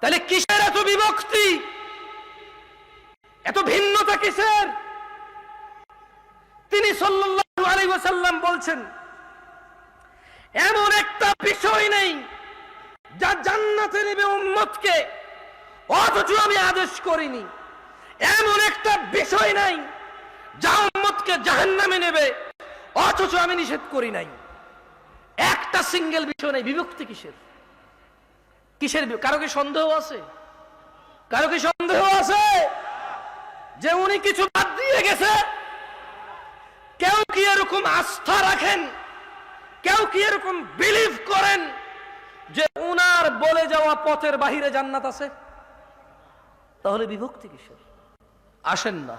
তাহলে কিসের এত বিভক্তি? এত ভিন্নতা কিসের? তিনি ওয়াসাল্লাম বলছেন, এমন একটা বিষয় নেই যা জান্নাতে নেবে উম্মতকে, অথচ আমি আদেশ করিনি। এমন একটা বিষয় নাই যা উম্মতকে জাহান্নামে নেবে, অথচ আমি নিষেধ করি নাই। একটা সিঙ্গেল বিষয় নেই, বিভক্তি কিসের? কিসের কারও কি সন্দেহ আছে? কারও কি সন্দেহ আছে? যে উনি কিছু বাদ দিয়ে গেছে? কেউ কি এরকম আস্থা রাখেন? কেউ কি এরকম বিলিভ করেন যে উনার বলে যাওয়া পথের বাহিরে জান্নাত আছে? তাহলে বিভক্তি কিসের? আসেন না।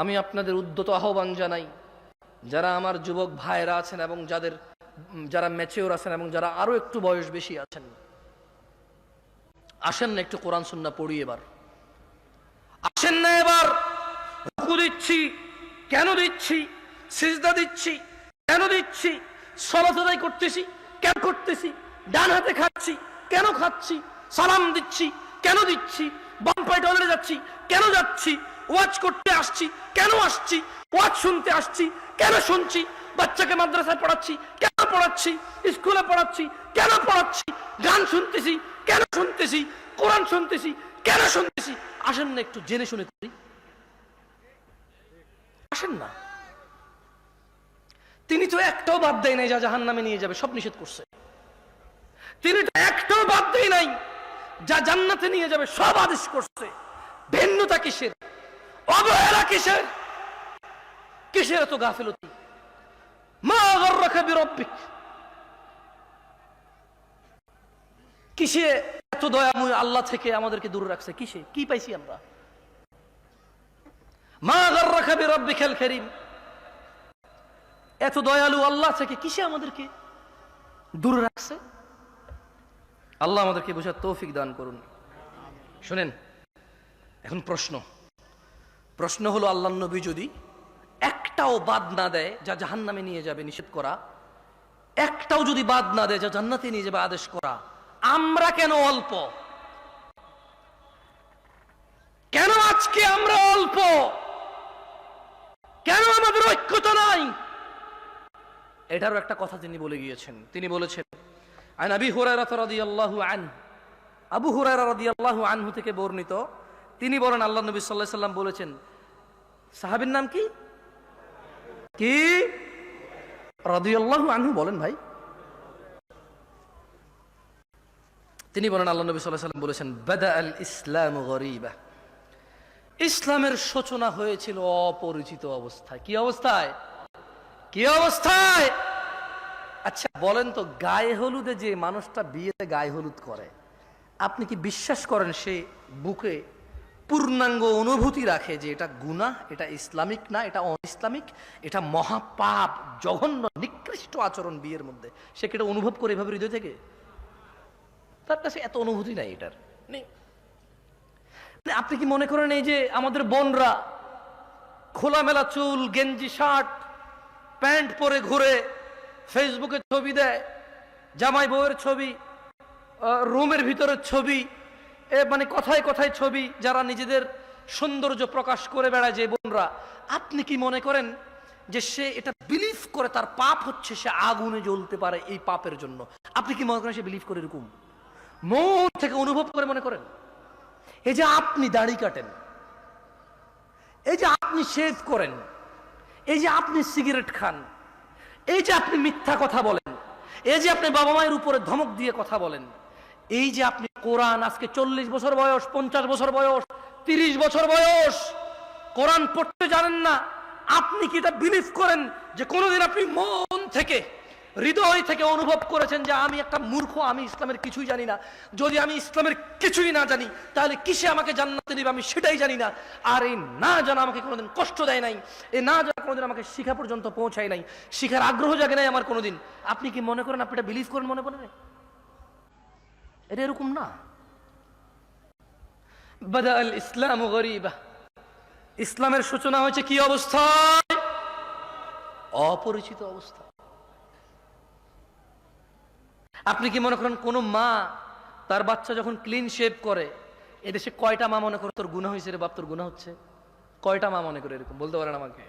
আমি আপনাদের উদ্যত আহ্বান জানাই, যারা আমার যুবক ভাইরা আছেন এবং যাদের যারা ম্যাচিওর আছেন এবং যারা আরও একটু বয়স বেশি আছেন আসেন না, একটু কোরআন সুন্না পড়ি এবার। আসেন না এবার, রুকু দিচ্ছি, কেন দিচ্ছি, সিজদা দিচ্ছি, কেন দিচ্ছি, সলাত আদায় করতেছি, কেন করতেছি, ডান হাতে খাচ্ছি, কেন খাচ্ছি, সালাম দিচ্ছি, কেন দিচ্ছি, বাম পায়ে টয়লেটে যাচ্ছি, কেন যাচ্ছি ওয়াচ করতে আসছি, কেন আসছি ওয়াচ শুনতে আসছি, কেন শুনছি, বাচ্চাকে মাদ্রাসায় পড়াচ্ছি, কেন পড়াচ্ছি, স্কুলে পড়াচ্ছি, কেন পড়াচ্ছি, গান শুনতেছি কেন শুনতেছি? কোরআন শুনতেছি, কেন শুনতেছি? আসেন না একটু জেনে শুনে করি। আসেন না। তিনি তো একটাও বাদ দেয় নাই যা জাহান নামে নিয়ে যাবে, সব নিষেধ করছে। তিনি তো একটাও বাদ দেয় নাই যা জান্নাতে নিয়ে যাবে, সব আদেশ করছে। ভিন্নতা কিসের? অবহেলা কিসের? কিসের এত গাফিলতি? মা গর্রাকা বিরব্বিক? কিসে এত দয়াময় আল্লাহ থেকে আমাদেরকে দূরে রাখছে? কিসে? কি পাইছি আমরা? মা গর্রাকা বিরব্বিকাল কারীম। এত দয়ালু আল্লাহ থেকে কিসে আমাদেরকে দূরে রাখছে? আল্লাহ আমাদেরকে বোঝার তৌফিক দান করুন। শুনেন, এখন প্রশ্ন। প্রশ্ন হলো, আল্লাহ নবী যদি একটাও বাদ না দেয়, যা জাহান নামে নিয়ে যাবে নিষেধ করা, একটাও যদি বাদ না দেয়, যা জান্নাতে নিয়ে যাবে আদেশ করা আমরা কেন অল্প? কেন আজকে আমরা অল্প? কেন আমাদের ঐক্যতা নাই? এটারও একটা কথা তিনি বলে গিয়েছেন। তিনি বলেছেন, আন আবি হুরায়রা রাদিয়াল্লাহু আন আবু হুরায়রা রাদিয়াল্লাহু আনহু থেকে বর্ণিত, তিনি বলেন, আল্লাহ নবী সাল্লাল্লাহু সাল্লাম বলেছেন, সাহাবীর নাম কি? কি? রাদিয়াল্লাহু আনহু বলেন ভাই। তিনি বলেন, আল্লাহ নবী আলাইহি সাল্লাম বলেছেন, বাদা আল ইসলাম গরিবা। ইসলামের সূচনা হয়েছিল অপরিচিত অবস্থায়। কি অবস্থায়? কি অবস্থায়? আচ্ছা বলেন তো, গায়ে হলুদে যে মানুষটা বিয়েতে গায়ে হলুদ করে, আপনি কি বিশ্বাস করেন সে বুকে পূর্ণাঙ্গ অনুভূতি রাখে যে এটা গুনাহ, এটা ইসলামিক না, এটা ইসলামিক এটা মহাপাপ, জঘন্য, নিকৃষ্ট আচরণ বিয়ের মধ্যে? সে কি এটা অনুভব করে এভাবে হৃদয় থেকে? তার কাছে এত অনুভূতি নাই এটার। নেই। মানে আপনি কি মনে করেন এই যে আমাদের বোনরা খোলামেলা চুল গেঞ্জি শার্ট প্যান্ট পরে ঘুরে ফেসবুকে ছবি দেয় জামাই বউয়ের ছবি রুমের ভিতরের ছবি এ মানে কথায় কথায় ছবি যারা নিজেদের সৌন্দর্য প্রকাশ করে বেড়ায় যে বোনরা আপনি কি মনে করেন যে সে এটা বিলিভ করে তার পাপ হচ্ছে সে আগুনে জ্বলতে পারে এই পাপের জন্য? আপনি কি মনে করেন সে বিলিভ করে এরকম? মন থেকে অনুভব করে মনে করেন। এই যে আপনি দাড়ি কাটেন, এই যে আপনি শেভ করেন, এই যে আপনি সিগারেট খান, এই যে আপনি মিথ্যা কথা বলেন, এই যে আপনি বাবা মায়ের উপরে ধমক দিয়ে কথা বলেন, এই যে আপনি কোরআন আজকে চল্লিশ বছর বয়স, পঞ্চাশ বছর বয়স, তিরিশ বছর বয়স, কোরআন পড়তে জানেন না, আপনি কি এটা বিলিভ করেন যে কোনোদিন আপনি মন থেকে হৃদয় থেকে অনুভব করেছেন যে আমি একটা মূর্খ, আমি ইসলামের কিছুই জানি না। যদি আমি ইসলামের কিছুই না জানি, তাহলে কিসে আমাকে জান্নাতে নিবে আমি সেটাই জানি না। আর এই না জানা আমাকে কোনোদিন কষ্ট দেয় নাই, এই না জানা কোনোদিন আমাকে শিখা পর্যন্ত পৌঁছায় নাই। শিখার আগ্রহ জাগে নাই আমার কোনোদিন। আপনি কি মনে করেন, আপনি এটা বিলিভ করেন, মনে করেন এটা এরকম না। বাদা আল ইসলাম গরিবা। ইসলামের সূচনা হয়েছে কি অবস্থায়? অপরিচিত অবস্থা। আপনি কি মনে করেন কোন মা তার বাচ্চা যখন ক্লিন শেভ করে, এদেশে কয়টা মা মনে করে তোর গুণা হয়েছে রে বাপ, তোর গুণা হচ্ছে? কয়টা মা মনে করে এরকম? বলতে পারেন আমাকে।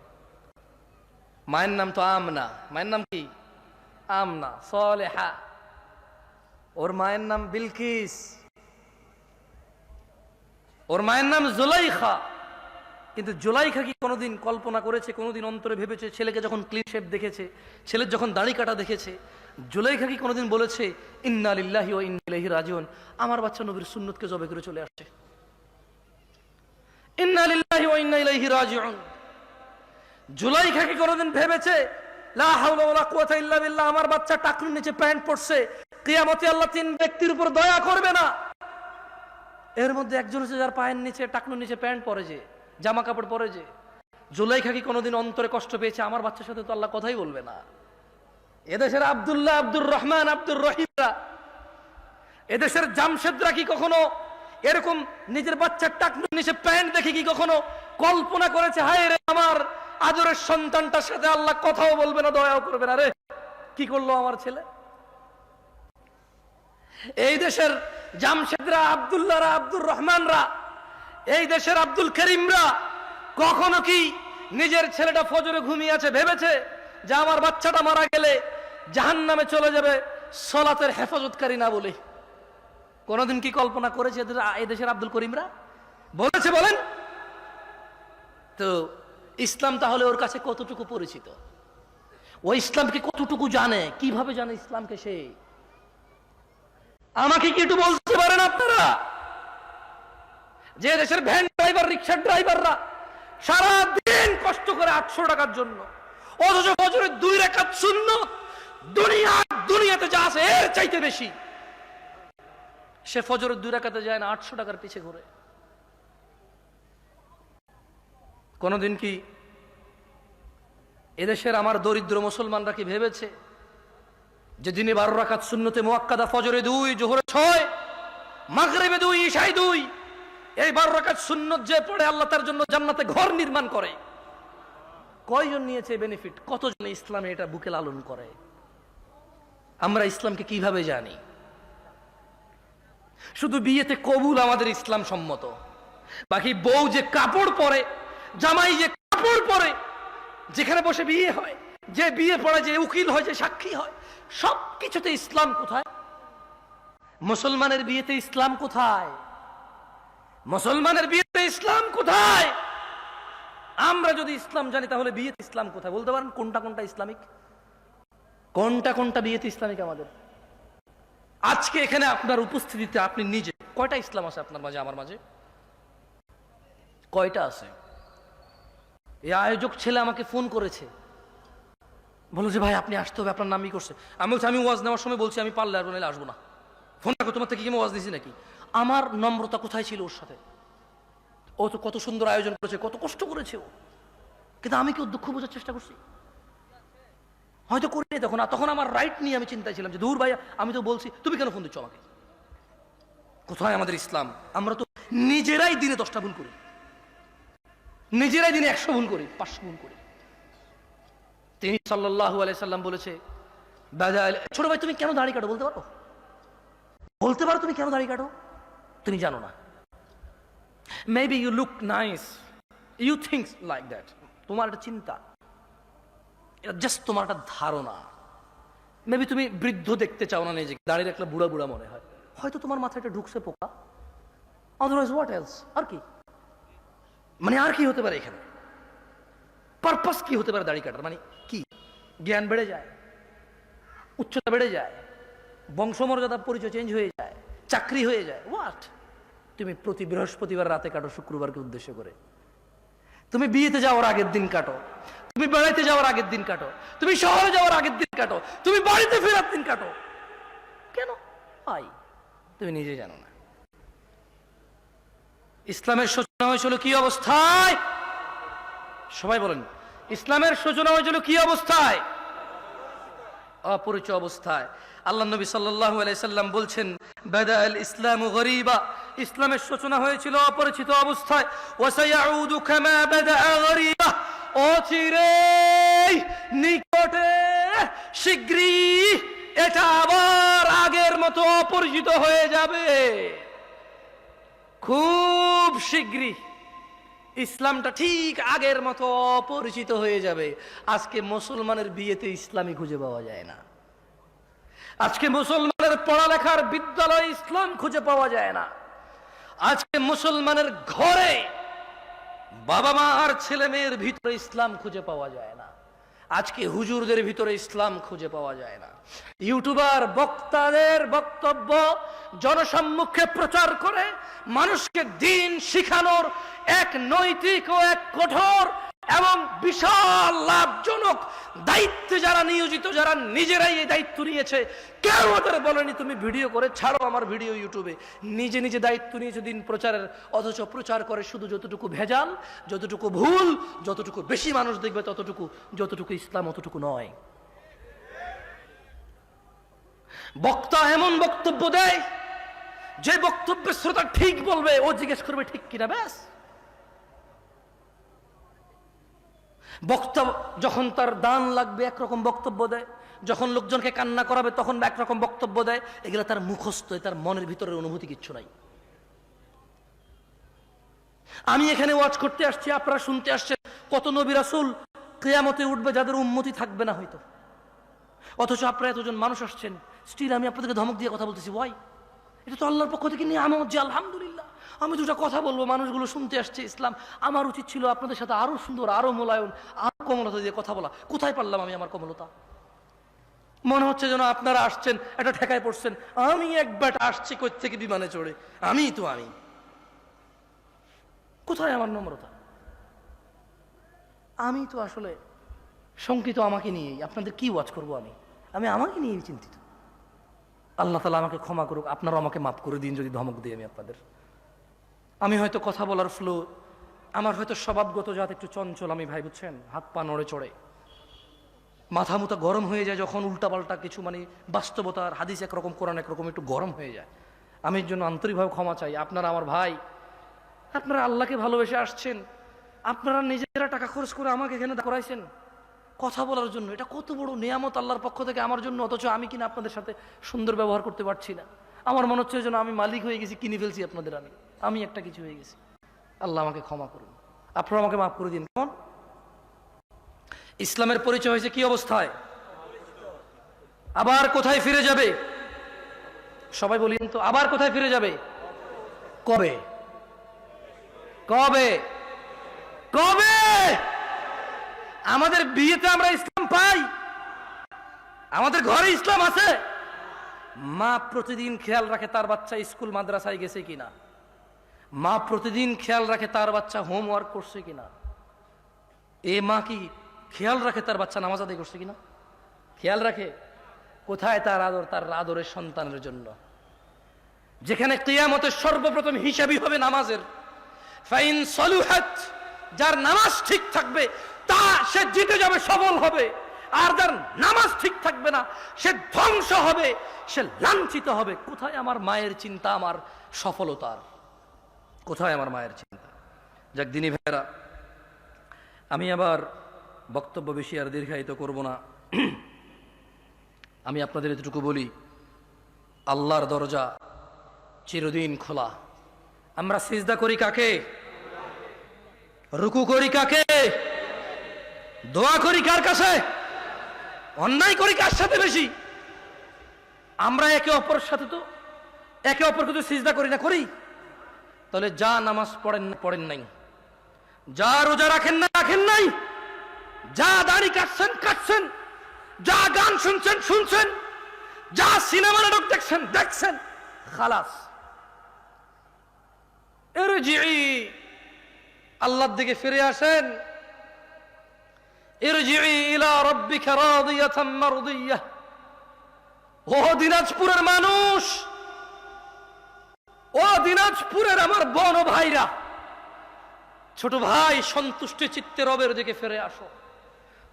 মায়ের নাম তো আমনা। মায়ের নাম কি? আমনা, সলেহা। ওর মায়ের নাম বিলকিস। ওর মায়ের নাম জুলাইখা। কিন্তু জুলাইখা কি কোনোদিন কল্পনা করেছে, কোনোদিন অন্তরে ভেবেছে? ছেলেকে যখন ক্লিন শেপ দেখেছে, ছেলের যখন দাড়ি কাটা দেখেছে জুলাইখা কি কোনোদিন বলেছে, ইন্না ও ইন্নাইহি রাজিউন আমার বাচ্চা নবীর সুন্নতকে জবে করে চলে আসছে। ইন্না ইলাইহি জুলাইখা কি কোনোদিন ভেবেছে, লা হাওলা ওয়ালা কুওয়াতা ইল্লা বিল্লাহ আমার বাচ্চা নিচে প্যান্ট পরছে, কিয়ামতে আল্লাহ তিন ব্যক্তির উপর দয়া করবে না এর মধ্যে একজন হচ্ছে যার পায়ের নিচে টাকনুর নিচে প্যান্ট পরে যে, জামা কাপড় পরে যে। জুলাইখা কি কোনোদিন অন্তরে কষ্ট পেয়েছে? আমার বাচ্চার সাথে তো আল্লাহ কথাই বলবে না। এদেশের আবদুল্লাহ আব্দুর রহমান আব্দুর রহিমরা, এদেশের জামশেদরা কি কখনো এরকম নিজের বাচ্চার টাকনুর নিচে প্যান্ট দেখে কি কখনো কল্পনা করেছে, হায় রে আমার আদরের সন্তানটার সাথে আল্লাহ কথাও বলবে না, দয়াও করবে না রে কি করল আমার ছেলে? এই দেশের জামশেদরা, আব্দুল্লাহরা, আব্দুর রহমানরা, এই দেশের আব্দুল করিমরা কখনো কি নিজের ছেলেটা ফজরে ঘুমিয়ে আছে ভেবেছে যে আমার বাচ্চাটা মারা গেলে জাহান নামে চলে যাবে, সলাতের হেফাজতকারী না বলে। কোনোদিন কি কল্পনা করেছে এদের এই দেশের আব্দুল করিমরা? বলেছে বলেন। তো ইসলাম তাহলে ওর কাছে কতটুকু পরিচিত? ও ইসলামকে কতটুকু জানে? কীভাবে জানে ইসলামকে সে? আমাকে কি একটু বলতে পারেন আপনারা? যে দেশের ভ্যান ড্রাইভার রিক্সার ড্রাইভাররা সারা দিন কষ্ট করে আটশো টাকার জন্য, অথচ বছরের দুই রেখা শূন্য দুনিয়া, দুনিয়াতে যা আছে, এর চাইতে বেশি। সে ফজরের দুই রেখাতে যায় না, আটশো টাকার পিছে ঘুরে। কোনদিন কি এদেশের আমার দরিদ্র মুসলমানরা কি ভেবেছে যে দিনে বারো রাখাত শূন্যতে মোয়াক্কাদা ফজরে দুই, জোহরে ছয়, মাগরেবে দুই ঈশাই দুই, এই বারো রাখাত সুন্নত যে পড়ে আল্লাহ তার জন্য জান্নাতে ঘর নির্মাণ করে। কয়জন নিয়েছে বেনিফিট কতজন ইসলামে এটা বুকে লালন করে? আমরা ইসলামকে কীভাবে জানি? শুধু বিয়েতে কবুল আমাদের ইসলাম সম্মত। বাকি বউ যে কাপড় পরে, জামাই যে কাপড় পরে, যেখানে বসে বিয়ে হয়, যে বিয়ে পড়ে যে উকিল হয়, যে সাক্ষী হয় সব কিছুতে ইসলাম কোথায়? মুসলমানের বিয়েতে ইসলাম কোথায়? মুসলমানের বিয়েতে ইসলাম কোথায়? আমরা যদি ইসলাম জানি, তাহলে বিয়েতে ইসলাম কোথায়? বলতে পারেন কোনটা কোনটা ইসলামিক? কোনটা কোনটা বিয়েতে ইসলামিক আমাদের? আজকে এখানে আপনার উপস্থিতিতে আপনি নিজে, কয়টা ইসলাম আছে আপনার মাঝে, আমার মাঝে? কয়টা আছে? এই আয়োজক ছেলে আমাকে ফোন করেছে। বলো যে, ভাই, আপনি আসতে হবে, আপনার নামই করছে। আমি বলছি, আমি ওয়াজ নেওয়ার সময় বলছি, আমি পারলে আর নাহলে আসব না। ফোন রাখো, তোমার থেকে কি আমি ওয়াজ দিছি নাকি? আমার নম্রতা কোথায় ছিল ওর সাথে? ও তো কত সুন্দর আয়োজন করেছে, কত কষ্ট করেছে ও। কিন্তু আমি কি ওর দুঃখ বোঝার চেষ্টা করছি? হয়তো করিনি তখন আর তখন আমার রাইট নিয়ে আমি চিন্তায় ছিলাম যে দূর ভাই আমি তো বলছি, তুমি কেন ফোন দিচ্ছ আমাকে? কোথায় আমাদের ইসলাম? আমরা তো নিজেরাই দিনে দশটা ভুল করি। নিজেরাই দিনে একশো ভুল করি, পাঁচশো ভুল করি। তিনি সাল্লাহু আলাইসাল্লাম বলেছে ছোট ভাই, তুমি কেন দাড়ি কাটো বলতে পারো? বলতে পারো তুমি কেন দাড়ি কাটো? তুমি জানো না। Maybe you look nice you thinks like that তোমার একটা চিন্তা। এটা জাস্ট তোমার একটা ধারণা। মেবি তুমি বৃদ্ধ দেখতে চাও না নিজেকে, দাঁড়িয়ে রাখলে বুড়া বুড়া মনে হয়। হয়তো তোমার মাথায় একটা ঢুকছে পোকা। আদারওয়াইজ হোয়াট এলস আর কি? মানে আর কি হতে পারে এখানে? পারপাস কি হতে পারে দাড়ি কাটার? মানে কি? জ্ঞান বেড়ে যায়, উচ্চতা বেড়ে যায় বংশমর্যাদা পরিচয় চেঞ্জ হয়ে যায়, চাকরি হয়ে যায়। হোয়াট তুমি প্রতি বৃহস্পতিবার রাতে কাটো, শুক্রবারকে উদ্দেশ্য করে। তুমি বিয়েতে যাওয়ার আগের দিন কাটো। তুমি বেড়াইতে যাওয়ার আগের দিন কাটো। তুমি শহরে যাওয়ার আগের দিন কাটো। তুমি বাড়িতে ফেরার দিন কাটো। কেন? আই, তুমি নিজে জানো না। ইসলামের সূচনা হয়েছিল কি অবস্থায়? সবাই বলেন, ইসলামের সূচনা হয়েছিল কি অবস্থায়? অপরিচয় অবস্থায়। আল্লাহ নবী সাল্লাল্লাহু আলাইহি সাল্লাম বলছেন বাদা আল ইসলাম গরিবা। ইসলামের সূচনা হয়েছিল অপরিচিত অবস্থায়। ওয়াসায়াউদু কামা বাদা গরিবা। অচিরে নিকটে শীঘ্রই এটা আবার আগের মতো অপরিচিত হয়ে যাবে। খুব শীঘ্রই ইসলামটা ঠিক আগের মতো অপরিচিত হয়ে যাবে। আজকে মুসলমানের বিয়েতে ইসলামই খুঁজে পাওয়া যায় না। আজকে মুসলমানের পড়ালেখার বিদ্যালয়ে ইসলাম খুঁজে পাওয়া যায় না। আজকে মুসলমানের ঘরে বাবা মা আর ছেলে মেয়ের ভিতরে ইসলাম খুঁজে পাওয়া যায় না। আজকে হুজুরদের ভিতরে ইসলাম খুঁজে পাওয়া যায় না। ইউটিউবার বক্তাদের বক্তব্য জনসম্মুখে প্রচার করে মানুষকে দিন শিখানোর এক নৈতিক ও এক কঠোর এবং বিশাল লাভজনক দায়িত্বে যারা নিয়োজিত, যারা নিজেরাই এই দায়িত্ব নিয়েছে, কেউ ওদের বলেনি, তুমি ভিডিও করে ছাড়ো আমার ভিডিও ইউটিউবে। নিজে নিজে দায়িত্ব নিয়েছে দিন প্রচারের, অথচ প্রচার করে শুধু যতটুকু ভেজাল, যতটুকু ভুল, যতটুকু বেশি মানুষ দেখবে, ততটুকু, যতটুকু ইসলাম অতটুকু নয়। বক্তা এমন বক্তব্য দেয়, যে বক্তব্যের শ্রোতা ঠিক বলবে, ও জিজ্ঞেস করবে, ঠিক কিনা? ব্যাস। বক্তা যখন তার দান লাগবে, একরকম বক্তব্য দেয়। যখন লোকজনকে কান্না করাবে, তখন একরকম বক্তব্য দেয়। এগুলো তার মুখস্থ তার মনের ভিতরের অনুভূতি কিচ্ছু নাই। আমি এখানে ওয়াজ করতে আসছি, আপনারা শুনতে আসছেন, কত নবী রাসুল কেয়ামতে উঠবে যাদের উন্মতি থাকবে না হয়তো। অথচ আপনারা এতজন মানুষ আসছেন স্টিল আমি আপনাদেরকে ধমক দিয়ে কথা বলতেছি ওয়াই এটা তো আল্লাহর পক্ষ থেকে নিয়ে আমার যে আলহামদুলিল্লাহ। আমি দুটা কথা বলব, মানুষগুলো শুনতে আসছে ইসলাম। আমার উচিত ছিল আপনাদের সাথে আরও সুন্দর, আরও মোলায়ন আরও কমলতা দিয়ে কথা বলা। কোথায় পারলাম আমি আমার কমলতা? মনে হচ্ছে যেন আপনারা আসছেন, একটা ঠেকায় পড়ছেন, আমি একবার আসছি কই থেকে বিমানে চড়ে? আমি তো আমি। কোথায় আমার নম্রতা? আমি তো আসলে শঙ্কিত আমাকে নিয়েই। আপনাদের কি ওয়াচ করব আমি? আমি আমাকে নিয়েই চিন্তিত। আল্লাহ তালা আমাকে ক্ষমা করুক আপনারা আমাকে মাফ করে দিন যদি ধমক দিই আমি আপনাদের। আমি হয়তো কথা বলার ফ্লো আমার হয়তো স্বভাবগত জাত একটু চঞ্চল, আমি ভাই বুঝছেন? হাত পা নড়ে চড়ে। মাথা মুথা গরম হয়ে যায় যখন উল্টাপাল্টা কিছু মানে বাস্তবতার হাদিস একরকম, কোরআন একরকম একটু গরম হয়ে যায়। আমি এর জন্য আন্তরিকভাবে ক্ষমা চাই। আপনারা আমার ভাই, আপনারা আল্লাহকে ভালোবেসে আসছেন। আপনারা নিজেরা টাকা খরচ করে আমাকে এখানে করাইছেন। কথা বলার জন্য। এটা কত বড় নিয়ামত আল্লাহর পক্ষ থেকে আমার জন্য, অথচ আমি কিনা আপনাদের সাথে সুন্দর ব্যবহার করতে পারছি না। আমার মনে হচ্ছে যেন আমি মালিক হয়ে গেছি, কিনে ফেলছি আপনাদের আমি। আমি একটা কিছু হয়ে গেছি। আল্লাহ আমাকে ক্ষমা করুন। আপনারা আমাকে মাফ করে দিন। কেমন? ইসলামের পরিচয় হয়েছে কি অবস্থায়? আবার কোথায় ফিরে যাবে? সবাই বলিন তো আবার কোথায় ফিরে যাবে? কবে? কবে? কবে? আমাদের বিয়েতে আমরা ইসলাম পাই। আমাদের ঘরে ইসলাম আছে। মা প্রতিদিন খেয়াল রাখে তার বাচ্চা স্কুল, মাদ্রাসায় গেছে কিনা। মা প্রতিদিন খেয়াল রাখে তার বাচ্চা হোমওয়ার্ক করছে কিনা। এ মা কি খেয়াল রাখে তার বাচ্চা নামাজ আদায় করছে কিনা? খেয়াল রাখে কোথায় তার আদর, তার আদরের সন্তানের জন্য। যেখানে কিয়ামতের সর্বপ্রথম হিসাবই হবে নামাজের। ফাইন সলুহাত যার নামাজ ঠিক থাকবে, তা সে জিতে যাবে, সফল হবে। আর যার নামাজ ঠিক থাকবে না, সে ধ্বংস হবে, সে লাঞ্ছিত হবে। কোথায় আমার মায়ের চিন্তা, আমার সফলতার? কোথায় আমার মায়ের চিন্তা? যাক, দিনী ভাইয়েরা, আমি আবার বক্তব্য বেশি আর দীর্ঘায়িত করব না। আমি আপনাদের এতটুকু বলি, আল্লাহর দরজা চিরদিন খোলা। আমরা সিজদা করি কাকে? রুকু করি কাকে? দোয়া করি কার কাছে? অন্যায় করি কার সাথে বেশি? আমরা একে অপরের সাথে তো একে অপরকে তো সিজদা করি না, করি। তাহলে যা নামাজ পড়েন না, পড়েন নাই। যা রোজা রাখেন না, রাখেন নাই। যা দাড়ি কাটছেন কাটছেন। যা গান শুনছেন শুনছেন। যা সিনেমা নাটক দেখছেন দেখছেন। খালাস। ইরজিই আল্লাহর দিকে ফিরে আসেন। দিনাজপুরের মানুষ, ও দিনাজপুরের আমার বন ভাইরা, ছোট ভাই, সন্তুষ্টি চিত্তে রবের দিকে ফিরে আসো।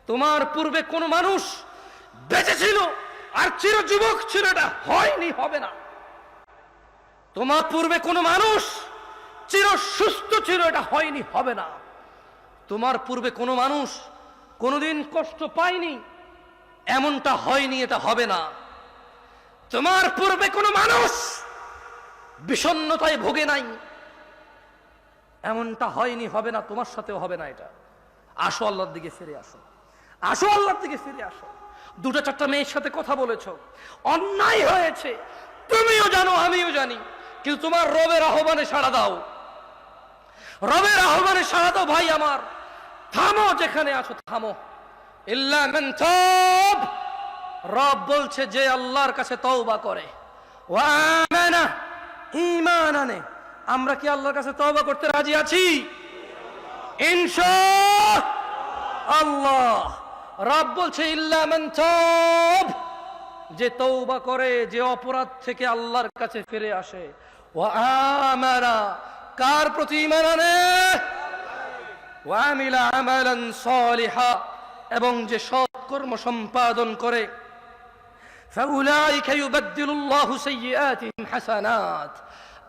তোমার পূর্বে কোন মানুষ বেঁচে ছিল আর চির যুবক ছিল এটা হয়নি, হবে না। তোমার পূর্বে কোন মানুষ চির সুস্থ ছিল এটা হয়নি, হবে না। তোমার পূর্বে কোনো মানুষ কোনোদিন কষ্ট পায়নি, এমনটা হয়নি, এটা হবে না। তোমার পূর্বে কোনো মানুষ বিষণ্ণতায় ভোগে নাই, এমনটা হয়নি, হবে না, তোমার সাথেও হবে না এটা। আসো আল্লাহর দিকে ফিরে আসো। আসো আল্লাহর দিকে ফিরে আসো। দুটো চারটা মেয়ের সাথে কথা বলেছ। অন্যায় হয়েছে। তুমিও জানো, আমিও জানি। কিন্তু তোমার রবের আহ্বানে সাড়া দাও। রবের আহ্বানে দাও ভাই আমার। থামো যেখানে আছো, থামো। রব বলছে যে আল্লাহর কাছে তওবা করে। ঈমান আনে। আমরা কি আল্লাহর কাছে তওবা করতে রাজি আছি? আল্লাহ রব বলছে, ইল্লা মান যে তৌবা করে, যে অপরাধ থেকে আল্লাহর কাছে ফিরে আসে। ওয়া আমানা কার প্রতি ইমান আনে? ওয়ামিলা আমালান সলিহা। এবং যে সৎকর্ম সম্পাদন করে।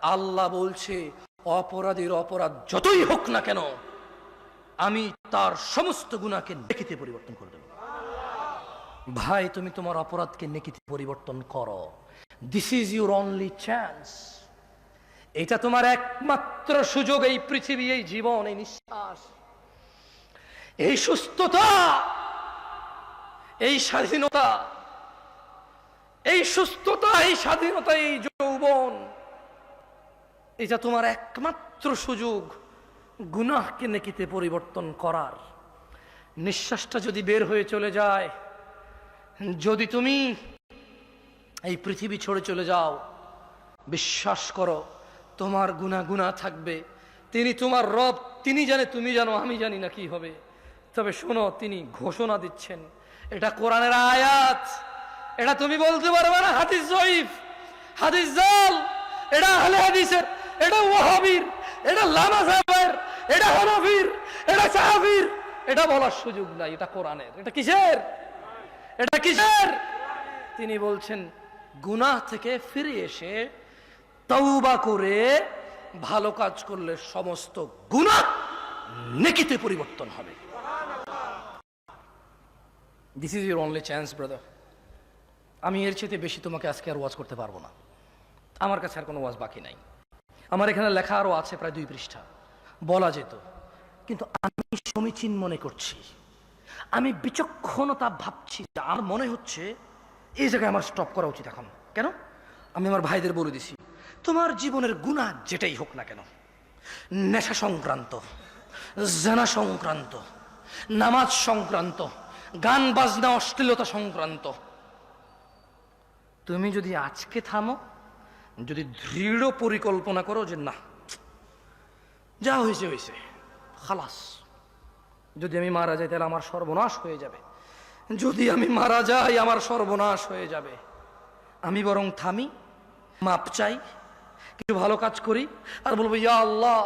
আল্লাহ বলছে, অপরাধীর অপরাধ যতই হোক না কেন, আমি তার সমস্ত গুণাকে নেকিতে পরিবর্তন করে দেব। ভাই, তুমি তোমার অপরাধকে নেকিতে পরিবর্তন করো। This is your only chance এটা তোমার একমাত্র সুযোগ এই পৃথিবী, এই জীবন, এই নিঃশ্বাস। এই সুস্থতা, এই স্বাধীনতা, এই সুস্থতা, এই স্বাধীনতা, এই যৌবন, এটা তোমার একমাত্র সুযোগ গুনাহকে নেকিতে পরিবর্তন করার। নিঃশ্বাসটা যদি বের হয়ে চলে যায়, যদি তুমি এই পৃথিবী ছেড়ে চলে যাও, বিশ্বাস করো তোমার গুণা গুণা থাকবে। তিনি তোমার রব, তিনি জানে তুমি জানো, আমি জানি না কি হবে। তবে শোনো, তিনি ঘোষণা দিচ্ছেন। এটা কোরআনের আয়াত। এটা তুমি বলতে পারবে না, হাদিস জয়ীফ। হাদিস জাল। এটা আহলে হাদিসের, এটা ওয়াহাবির, এটা লামা সাহেবের, এটা হানাফির, এটা সাহাবির এটা বলার সুযোগ নাই, এটা কোরআনের। এটা কিসের? এটা কিসের? তিনি বলছেন, গুনাহ থেকে ফিরে এসে তৌবা করে ভালো কাজ করলে সমস্ত গুনাহ নেকিতে পরিবর্তন হবে। This is your only chance brother আমি এর চেয়ে বেশি তোমাকে আজকে আর ওয়াজ করতে পারব না। আমার কাছে আর কোনো ওয়াজ বাকি নাই। আমার এখানে লেখা আরও আছে প্রায় দুই পৃষ্ঠা। বলা যেত, কিন্তু আমি সমীচীন মনে করছি। আমি বিচক্ষণতা ভাবছি আমার মনে হচ্ছে এই জায়গায় আমার স্টপ করা উচিত এখন। কেন? আমি আমার ভাইদের বলে দিছি। তোমার জীবনের গুণা যেটাই হোক না কেন, নেশা সংক্রান্ত, জানা সংক্রান্ত, নামাজ সংক্রান্ত, গান বাজনা অশ্লীলতা সংক্রান্ত, তুমি যদি আজকে থামো, যদি দৃঢ় পরিকল্পনা করো যে না, যা হয়েছে হয়েছে, খালাস। যদি আমি মারা যাই তাহলে আমার সর্বনাশ হয়ে যাবে। যদি আমি মারা যাই আমার সর্বনাশ হয়ে যাবে। আমি বরং থামি, মাপ চাই কিছু ভালো কাজ করি আর বলবো ইয়া আল্লাহ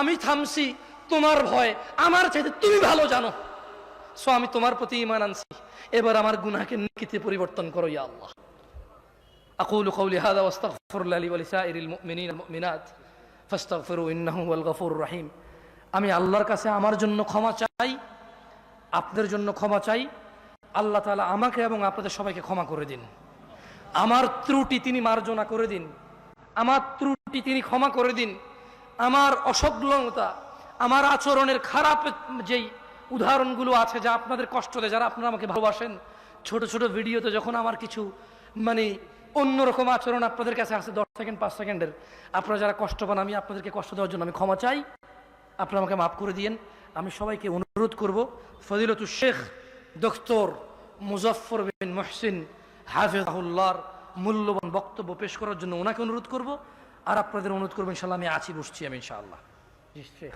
আমি থামছি তোমার ভয় আমার চাইতে তুমি ভালো জানো সো আমি তোমার প্রতি ইমান আনছি এবার আমার গুনাহকে নিকিতে পরিবর্তন করো ইয়া আল্লাহ أقول قولي هذا واستغفر الله لي ولسائر المؤمنين المؤمنات فاستغفروا إنه هو الغفور الرحيم আমি আল্লাহর কাছে আমার জন্য ক্ষমা চাই আপনাদের জন্য ক্ষমা চাই আল্লাহ তাআলা আমাকে এবং আপনাদের সবাইকে ক্ষমা করে দিন আমার ত্রুটি তিনি মার্জনা করে দিন আমার ত্রুটি তিনি ক্ষমা করে দিন। আমার অসংলগ্নতা, আমার আচরণের খারাপ যেই উদাহরণগুলো আছে যা আপনাদের কষ্ট দেয়, যারা আপনারা আমাকে ভালোবাসেন, ছোট ছোট ভিডিওতে যখন আমার কিছু মানে অন্যরকম আচরণ আপনাদের কাছে আছে দশ সেকেন্ড, পাঁচ সেকেন্ডের, আপনারা যারা কষ্ট পান, আমি আপনাদেরকে কষ্ট দেওয়ার জন্য আমি ক্ষমা চাই। আপনারা আমাকে মাফ করে দিয়েন। আমি সবাইকে অনুরোধ করব ফজিলতু শেখ দোস্তর মুজফর বিন মহসিন, হাফিজাহুল্লাহর মূল্যবান বক্তব্য পেশ করার জন্য ওনাকে অনুরোধ করব। আর আপনাদের অনুরোধ করব ইনশাল্লাহ আমি আছি, বসছি আমি, ইনশাআল্লাহ। শেখ